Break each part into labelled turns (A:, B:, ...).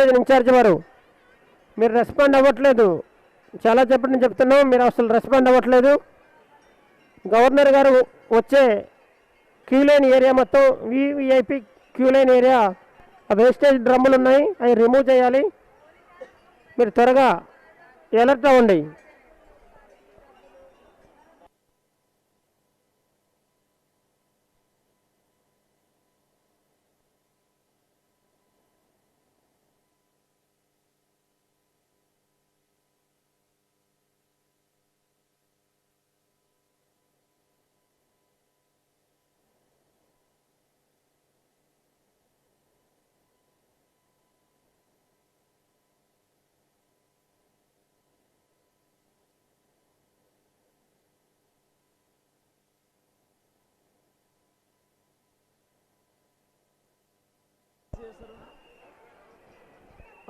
A: Incharge వారు. మీరు respond అవ్వట్లేదు. చాలా చెప్పండి చెప్తున్నాం మీరు అసలు రెస్పాండ్ అవ్వట్లేదు. గవర్నర్ గారు వచ్చే క్యూ లైన్ ఏరియా మొత్తం VVIP queue line area wastage డ్రమ్ములు ఉన్నాయి అవి రిమూవ్ చేయాలి. మీరు త్వరగా ఎలర్ట్ అవ్వండి.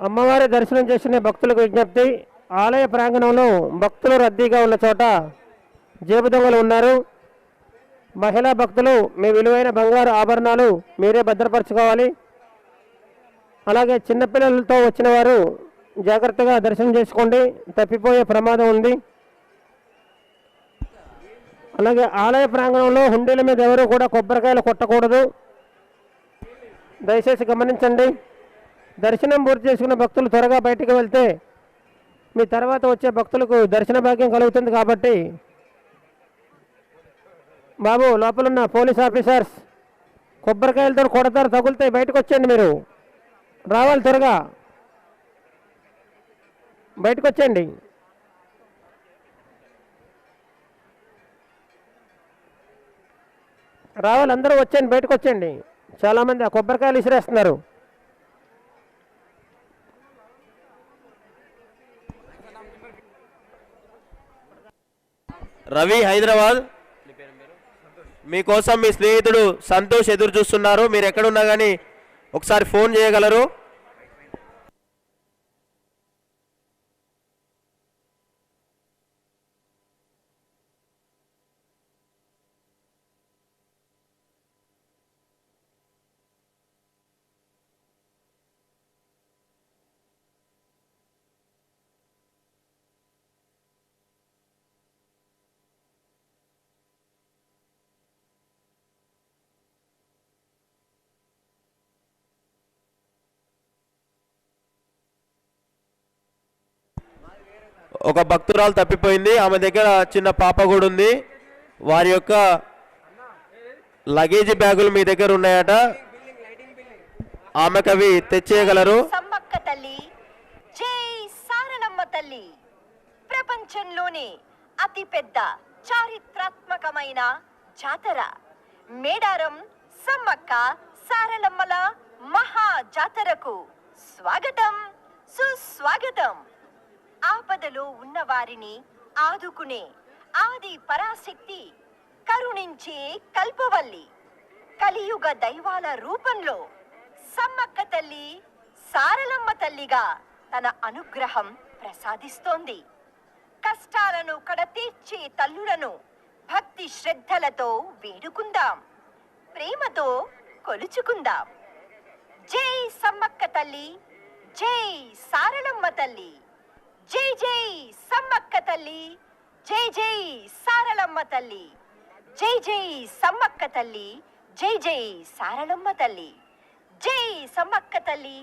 A: అమ్మవారి దర్శనం చేసుకునే భక్తులకు విజ్ఞప్తి ఆలయ ప్రాంగణంలో భక్తులు రద్దీగా ఉన్న చోట జేబు దొంగలు ఉన్నారు. మహిళా భక్తులు మీ విలువైన బంగారు ఆభరణాలు మీరే భద్రపరచుకోవాలి. అలాగే చిన్నపిల్లలతో వచ్చిన వారు జాగ్రత్తగా దర్శనం చేసుకోండి తప్పిపోయే ప్రమాదం ఉంది. అలాగే ఆలయ ప్రాంగణంలో హుండీల మీద ఎవరు కూడా కొబ్బరికాయలు కొట్టకూడదు. దయచేసి గమనించండి. దర్శనం పూర్తి చేసుకున్న భక్తులు త్వరగా బయటకు వెళ్తే మీ తర్వాత వచ్చే భక్తులకు దర్శన భాగ్యం కలుగుతుంది కాబట్టి బాబు లోపలున్న పోలీస్ ఆఫీసర్స్ కొబ్బరికాయలతో కొడతారు తగులుతాయి బయటకు వచ్చేయండి మీరు. రావాలి త్వరగా. బయటకు వచ్చేయండి. రావాలి అందరూ వచ్చేయండి బయటకు వచ్చేయండి. చాలామంది ఆ కొబ్బరికాయలు విసిరేస్తున్నారు.
B: రవి హైదరాబాద్. మీకోసం మీ స్నేహితుడు సంతోష్ ఎదురు చూస్తున్నారు. మీరు ఎక్కడున్నా కానీ ఒకసారి ఫోన్ చేయగలరు. ఒక భక్తురాలు తప్పిపోయింది. ఆమె దగ్గర చిన్న పాప కూడా ఉంది. వారి యొక్క లగేజీ బ్యాగులు మీ దగ్గర ఉన్నాయట. ఆమెకు అవి తెచ్చేయగలరు.
C: సమ్మక్క తల్లి జై సారలమ్మ తల్లి. ప్రపంచంలోనే అతిపెద్ద చారిత్రాత్మకమైన జాతర. మేడారం సమ్మక్క సారలమ్మల మహా జాతరకు స్వాగతం సుస్వాగతం. ఆపదలో ఉన్నవారిని ఆదుకునే ఆది పరాశక్తి కరుణించే కల్పవల్లి కలియుగ దైవాల రూపంలో సమ్మక్క తల్లి సారలమ్మ తల్లిగా తన అనుగ్రహం ప్రసాదిస్తోంది. కష్టాలను కడతీర్చే తల్లులను భక్తి శ్రద్ధలతో వేడుకుందాం. ప్రేమతో కొలుచుకుందాం. జై సమ్మక్క తల్లి జై సారలమ్మ తల్లి. జై జై సమ్మక్క తల్లి. జై జై సారలమ్మ తల్లి. జై జై సమ్మక్క తల్లి. జై జై సారలమ్మ తల్లి. జై సమ్మక్క తల్లి.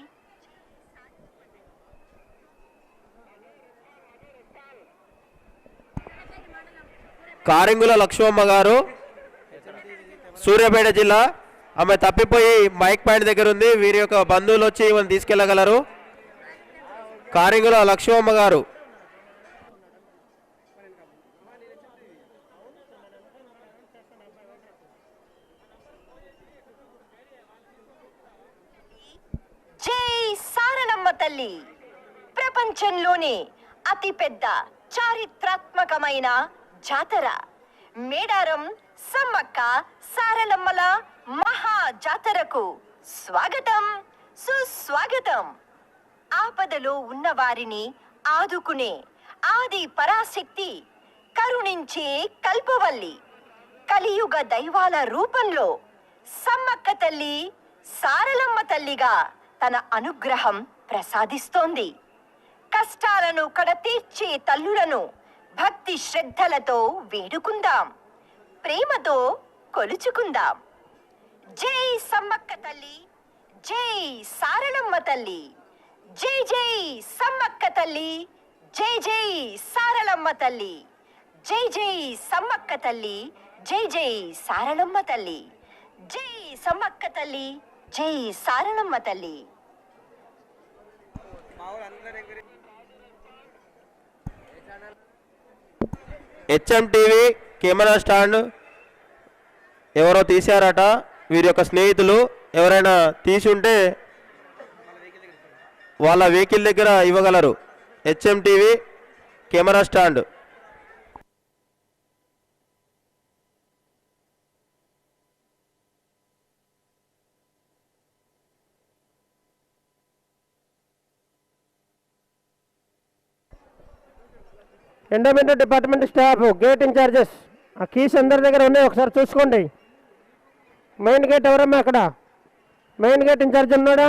B: కారింగుల లక్ష్మమ్మ గారు సూర్యాపేట జిల్లా. ఆమె తప్పిపోయి మైక్ పాయింట్ దగ్గర ఉంది వీరి యొక్క బంధువులు వచ్చి ఈమెను తీసుకెళ్ళగలరు. కారింగుల లక్ష్మమ్మ గారు.
C: జై సారనమ్మ తల్లి. ప్రపంచంలోనే అతిపెద్ద చారిత్రాత్మకమైన జాతర. మేడారం సమ్మక్క సారలమ్మల మహా జాతరకు స్వాగతం. సుస్వాగతం. ఆపదలో ఉన్న వారిని ఆదుకునే ఆది పరాశక్తి కరుణించే కల్పవల్లి కలియుగ దైవాల రూపంలో సమ్మక్క తల్లి సారలమ్మ తల్లిగా తన అనుగ్రహం ప్రసాదిస్తోంది. కష్టాలను కడతీర్చే తల్లులను భక్తి శ్రద్ధలతో వేడుకుందాం. ప్రేమతో కొలుచుకుందాం. జై సమ్మక్క తల్లి జై సారళమ్మ తల్లి. జై జై సమ్మక్క తల్లి జై జై సారలమ్మ తల్లి జై జై సమ్మక్క తల్లి జై జై సారలమ్మ తల్లి జై సమ్మక్క తల్లి జై సారలమ్మ తల్లి.
B: హెచ్ఎం టీవీ కెమెరా స్టాండ్ ఎవరో తీశారట. వీరి యొక్క స్నేహితులు ఎవరైనా తీసి ఉంటే వాళ్ళ వెహికల్ దగ్గర ఇవ్వగలరు. HM TV camera stand.
A: Endowment department staff gate incharges ఆ కీస్ అందరి దగ్గర ఉన్నాయి ఒకసారి చూసుకోండి. మెయిన్ గేట్ ఎవరమ్మా అక్కడ? మెయిన్ గేట్ ఇన్ఛార్జ్ ఉన్నాడా?